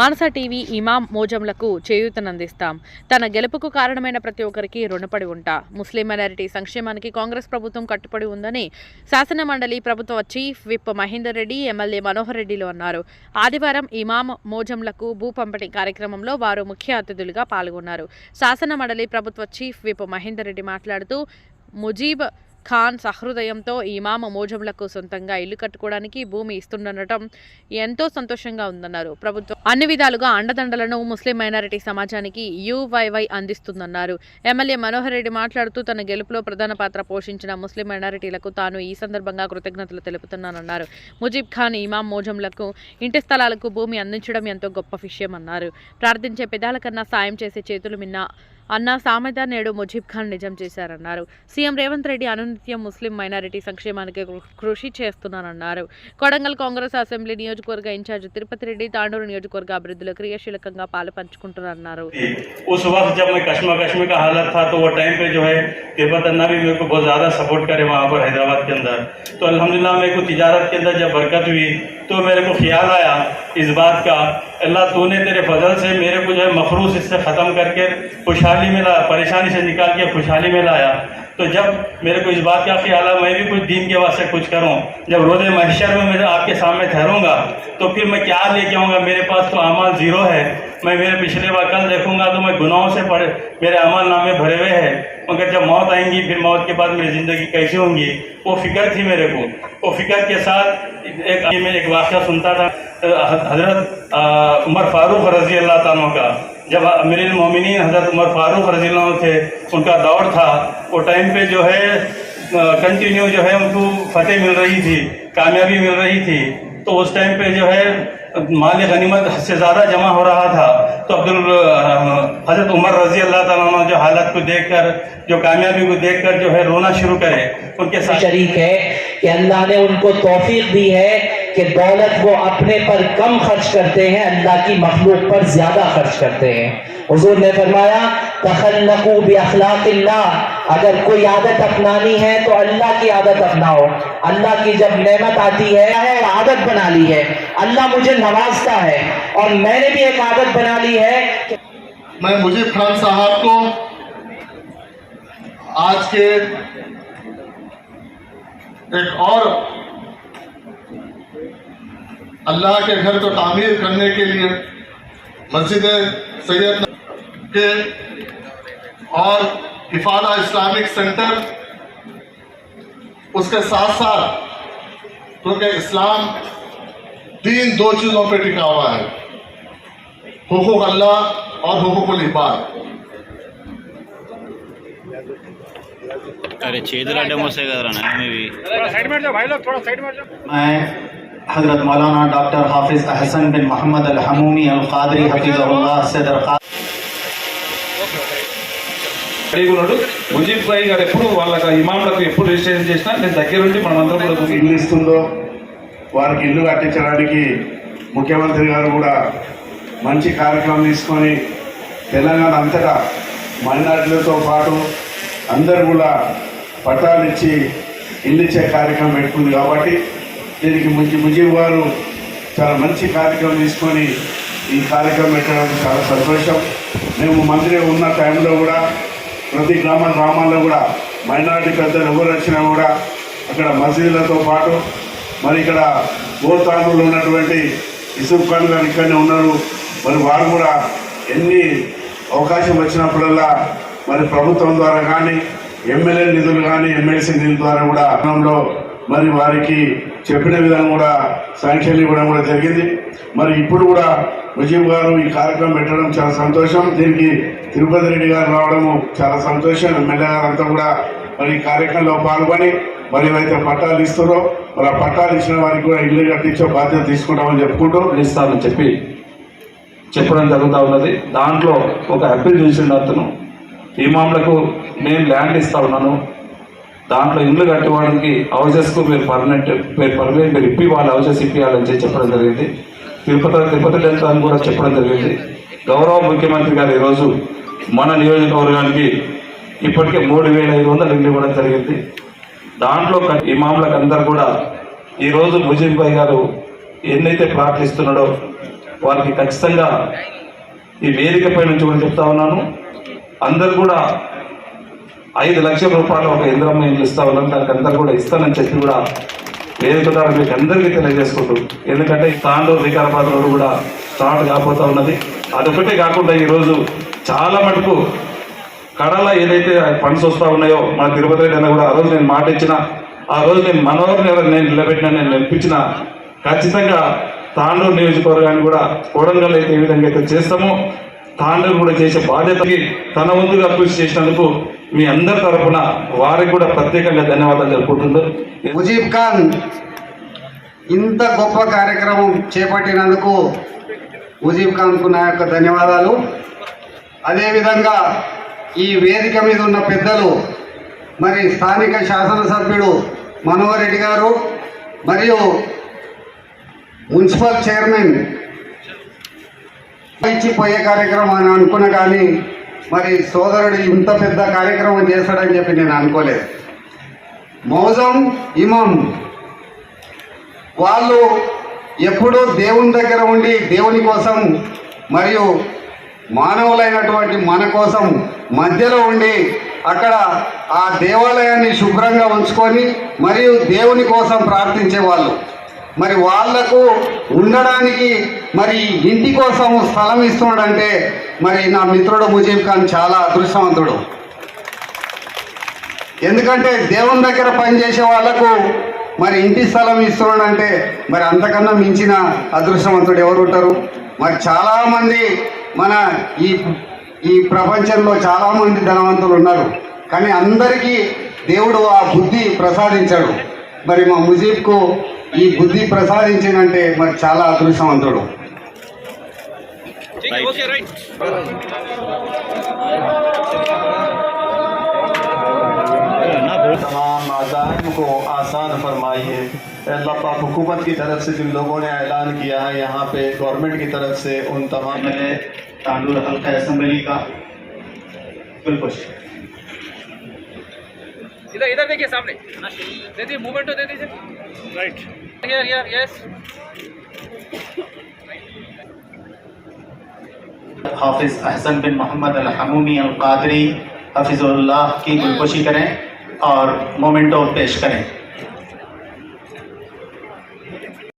మానస TV ఇమాం మోజంలకు చేయూతనందిస్తాం. తన గెలుపుకు కారణమైన ప్రతి ఒక్కరికి రుణపడి ఉంటా. ముస్లిం మైనారిటీ సంక్షేమానికి కాంగ్రెస్ ప్రభుత్వం కట్టుబడి ఉందని శాసన మండలి ప్రభుత్వ chief whip Mahender Reddy MLA Manohar రెడ్డిలు అన్నారు. ఆదివారం ఇమాం మోజంలకు భూ పంపిణీ కార్యక్రమంలో వారు ముఖ్య అతిథులుగా పాల్గొన్నారు. శాసన మండలి ప్రభుత్వ చీఫ్ విప్ మహేందర్ రెడ్డి మాట్లాడుతూ ముజీబ్ ఖాన్ సహృదయంతో ఇమామ మోజంలకు సొంతంగా ఇల్లు కట్టుకోవడానికి భూమి ఇస్తుండటం ఎంతో సంతోషంగా ఉందన్నారు. ప్రభుత్వం అన్ని విధాలుగా అండదండలను ముస్లిం మైనారిటీ సమాజానికి యువైవై అందిస్తుందన్నారు. ఎమ్మెల్యే మనోహర్ రెడ్డి మాట్లాడుతూ తన గెలుపులో ప్రధాన పాత్ర పోషించిన ముస్లిం మైనారిటీలకు తాను ఈ సందర్భంగా కృతజ్ఞతలు తెలుపుతున్నానన్నారు. ముజీబ్ ఖాన్ ఇమాం మోజంలకు ఇంటి స్థలాలకు భూమి అందించడం ఎంతో గొప్ప విషయం అన్నారు. ప్రార్థించే పెదాల కన్నా సాయం చేసే చేతులు మిన్న అన్న సామెత నేడు ముజీబ్ ఖాన్ నిజం చేశారన్నారు. సీఎం రేవంత్ రెడ్డి నిత్యం ముస్లిం మైనారిటీ సంక్షేమానికి కృషి చేస్తున్నానన్నారు కొడంగల్ కాంగ్రెస్ అసెంబ్లీ నియోజకవర్గ ఇన్ఛార్జ్ తిరుపతి రెడ్డి తాండూరు నియోజకవర్గ అభివృద్ధిలో క్రియాశీలకంగా పాలు పంచుకుంటున్నారు تو الحمدللہ میں کوئی تجارت کے اندر جب برکت ہوئی تو میرے کو خیال آیا اس بات کا اللہ تو نے تیرے فضل سے میرے کو جو ہے مخروص اس سے ختم کر کے خوشحالی میں لایا، پریشانی سے نکال کے خوشحالی میں لایا۔ تو جب میرے کو اس بات کا خیال ہے، میں بھی کچھ دین کے واسطے کچھ کروں، جب روز محشر میں میں آپ کے سامنے ٹھہروں گا، تو پھر میں کیا لے کے آؤں گا؟ میرے پاس تو اعمال زیرو ہے۔ میں میرے پچھلے وقت دیکھوں گا تو میں گناہوں سے پڑے، میرے اعمال نامے بھرے ہوئے ہیں۔ مگر جب موت آئیں گی، پھر موت کے بعد میری زندگی کیسے ہوں گی؟ وہ فکر تھی میرے کو۔ وہ فکر کے ساتھ ایک میں ایک واقعہ سنتا تھا، حضرت عمر فاروق رضی اللہ تعالیٰ کا۔ جب امیر المومنین حضرت عمر فاروق رضی اللہ تھے، ان کا دور تھا، وہ ٹائم پہ جو ہے کنٹینیو جو ہے، ان کو فتح مل رہی تھی، کامیابی مل رہی تھی۔ تو اس ٹائم پہ جو ہے، مال غنیمت سے زیادہ جمع ہو رہا تھا۔ تو عبد حضرت عمر رضی اللہ تعالیٰ عنہ جو حالت کو دیکھ کر، جو کامیابی کو دیکھ کر جو ہے رونا شروع کرے، ان کے ساتھ شریک ہے کہ اللہ نے ان کو توفیق دی ہے کہ دولت وہ اپنے پر کم خرچ کرتے ہیں، اللہ کی مخلوق پر زیادہ خرچ کرتے ہیں۔ حضور نے فرمایا، تخلقوا باخلاق اللہ اگر کوئی عادت اپنانی ہے تو اللہ کی عادت اپناؤ۔ اللہ کی جب نعمت آتی ہے عادت بنا لی ہے۔ اللہ مجھے نوازتا ہے۔ اور میں نے بھی ایک عادت بنا لی ہے میں مجھے خان صاحب کو آج کے ایک اور اللہ کے گھر کو تعمیر کرنے کے لیے مسجد سید کے اور افادہ اسلامک سینٹر اس کے ساتھ ساتھ کیونکہ اسلام تین دو چیزوں پہ ٹکا ہوا ہے حقوق اللہ اور حقوق العباد۔ ارے چھ دلا ڈیمو سے کر رہا ہے میں بھی۔ تھوڑا سائیڈ میں جاؤ بھائی لوگ تھوڑا سائیڈ میں جاؤ میں हज़रत मौलाना डॉक्टर हाफिज़ अहसन बिन मोहम्मद अल हमूमी अल कादरी हफीज़ुल्लाह से दरख्वास्त రెడీగా ఉన్నాడు ముజీబ్ భాయ్ గారు ఎప్పుడు వాళ్ళకి ఇమాంలకు ఎప్పుడు రిజిస్ట్రేషన్ చేసినా నేను దగ్గరుండి మనమంతా కూడా ఇల్లు ఇస్తుందో వారికి ఇల్లు కట్టించడానికి ముఖ్యమంత్రి గారు కూడా మంచి కార్యక్రమం తీసుకొని తెలంగాణ అంతటా మైనార్టీలతో పాటు అందరు కూడా పట్టాలు ఇచ్చి ఇల్లు ఇచ్చే కార్యక్రమం పెట్టుకుంది కాబట్టి దీనికి ముజి ముజీబ్ గారు చాలా మంచి కార్యక్రమం తీసుకొని ఈ కార్యక్రమం పెట్టడానికి చాలా సంతోషం. మేము మంత్రి ఉన్న టైంలో కూడా ప్రతి గ్రామ గ్రామాల్లో కూడా మైనారిటీ పెద్దలు ఎవరు వచ్చినా కూడా అక్కడ మసీదులతో పాటు మరి ఇక్కడ గోతాండ్రులు ఉన్నటువంటి యూసుఫ్ ఖాన్ గారు ఇక్కడనే ఉన్నారు. మరి వారు కూడా ఎన్ని అవకాశం వచ్చినప్పుడల్లా మరి ప్రభుత్వం ద్వారా కానీ ఎమ్మెల్యే నిధులు కానీ ఎమ్మెల్సీ నిధుల ద్వారా కూడా అన్నంలో మరి వారికి చెప్పిన విధంగా కూడా శాంక్షన్ ఇవ్వడం కూడా జరిగింది. మరి ఇప్పుడు కూడా ముజీబ్ గారు ఈ కార్యక్రమం పెట్టడం చాలా సంతోషం. దీనికి తిరుపతి రెడ్డి గారు రావడము చాలా సంతోషం. ఎమ్మెల్యే గారు అంతా కూడా మరి ఈ కార్యక్రమంలో పాల్గొని మరి ఏవైతే పట్టాలు ఇస్తారో మరి ఆ పట్టాలు ఇచ్చిన వారికి కూడా ఇల్లు కట్టించే బాధ్యత తీసుకుంటామని చెప్పుకుంటూ ఇస్తామని చెప్పి చెప్పడం జరుగుతూ ఉన్నది. దాంట్లో ఒక అప్పీల్ చేసిండు అతను. ఈ మామూలకు నేను ల్యాండ్ ఇస్తా ఉన్నాను. దాంట్లో ఇల్లు కట్టేవాడికి హౌసెస్కు మీరు పర్మనెంట్ మీరు పర్మనెంట్ మీరు ఇప్పి వాళ్ళ హౌసెస్ ఇప్పియాలని చెప్పి చెప్పడం జరిగింది. తిరుపతి తిరుపతి లెక్కలను కూడా చెప్పడం జరిగింది. గౌరవ ముఖ్యమంత్రి గారు ఈరోజు మన నియోజకవర్గానికి ఇప్పటికే మూడు వేల ఐదు వందలు ఇల్లు ఇవ్వడం జరిగింది. దాంట్లో క- ఇమాంలకు అందరు కూడా ఈరోజు ముజీబ్ భాయ్ గారు ఎన్నైతే ప్రార్థిస్తున్నాడో వారికి ఖచ్చితంగా ఈ వేదికపై నుంచి కూడా చెప్తా ఉన్నాను. అందరు కూడా ఐదు లక్షల రూపాయలు ఒక ఇంద్రమ్మ ఇల్లు ఇస్తా ఉన్నాను దానికి అందరు కూడా ఇస్తానని చెప్పి కూడా వేదిక ద్వారా మీకు అందరికీ తెలియజేసుకుంటూ ఎందుకంటే తాండూరు వికారాబాద్ రోడ్డు కూడా స్టార్ట్ కాకపోతా ఉన్నది. అదొకటే కాకుండా ఈరోజు చాలా మటుకు కడల ఏదైతే ఫండ్స్ వస్తూ ఉన్నాయో మన తిరుపతి రెడ్డి అన్న కూడా ఆ రోజు నేను మాట ఇచ్చిన ఆ రోజు నేను మనోహర్ని ఎవరు నేను నిలబెట్టిన నేను నిలిపించిన ఖచ్చితంగా తాండూరు నియోజకవర్గాన్ని కూడా కోడంగల్ అయితే ఏ విధంగా అయితే చేస్తామో తాండూరు కూడా చేసే బాధ్యతకి తన ముందుగా కృషి చేసినందుకు మీ అందరి తరపున వారికి కూడా ప్రత్యేకంగా ధన్యవాదాలు జరుపుకుంటున్నారు ముజీబ్ ఖాన్ ఇంత గొప్ప కార్యక్రమం చేపట్టినందుకు ముజీబ్ ఖాన్కు నా యొక్క ధన్యవాదాలు. అదేవిధంగా ఈ వేదిక మీద ఉన్న పెద్దలు మరి స్థానిక శాసనసభ్యుడు మనోహర్ రెడ్డి గారు మరియు మున్సిపల్ చైర్మన్ పైచిపోయే కార్యక్రమం అని అనుకున్నా కానీ మరి సోదరుడు ఇంత పెద్ద కార్యక్రమం చేస్తాడని చెప్పి నేను అనుకోలేదు. మౌజం ఇమాం. వాళ్ళు ఎప్పుడూ దేవుని దగ్గర ఉండి దేవుని కోసం మరియు మానవులైనటువంటి మన కోసం మధ్యలో ఉండి అక్కడ ఆ దేవాలయాన్ని శుభ్రంగా ఉంచుకొని మరియు దేవుని కోసం ప్రార్థించే వాళ్ళు మరి వాళ్ళకు ఉండడానికి మరి ఇంటి కోసం స్థలం ఇస్తున్నాడంటే మరి నా మిత్రుడు ముజీబ్ ఖాన్ చాలా అదృష్టవంతుడు. ఎందుకంటే దేవుని దగ్గర పనిచేసే వాళ్ళకు మరి ఇంటి స్థలం ఇస్తున్నాడంటే మరి అంతకన్నా మించిన అదృష్టవంతుడు ఎవరు ఉంటారు? మరి చాలామంది మన ఈ ఈ ప్రపంచంలో చాలామంది ధనవంతులు ఉన్నారు. కానీ అందరికీ దేవుడు ఆ బుద్ధి ప్రసాదించాడు. మరి మా ముజీబ్కు ఈ బుద్ధి ప్రసాదించిందంటే మరి చాలా అదృష్టవంతుడు. تمام کو آسان فرمائی ہے اللہ پاک حکومت کی طرف سے جن لوگوں نے اعلان کیا ہے یہاں پہ گورنمنٹ کی طرف سے ان تمام میں تانڈور حلقہ اسمبلی کا بالکل ادھر इधर देखिए सामने दे دیجیے मूवमेंट तो दे دیجیے राइट यस حافظ احسن بن محمد الحمومی القادری حافظ اللہ کی گلکوشی کریں اور مومنٹو پیش کریں۔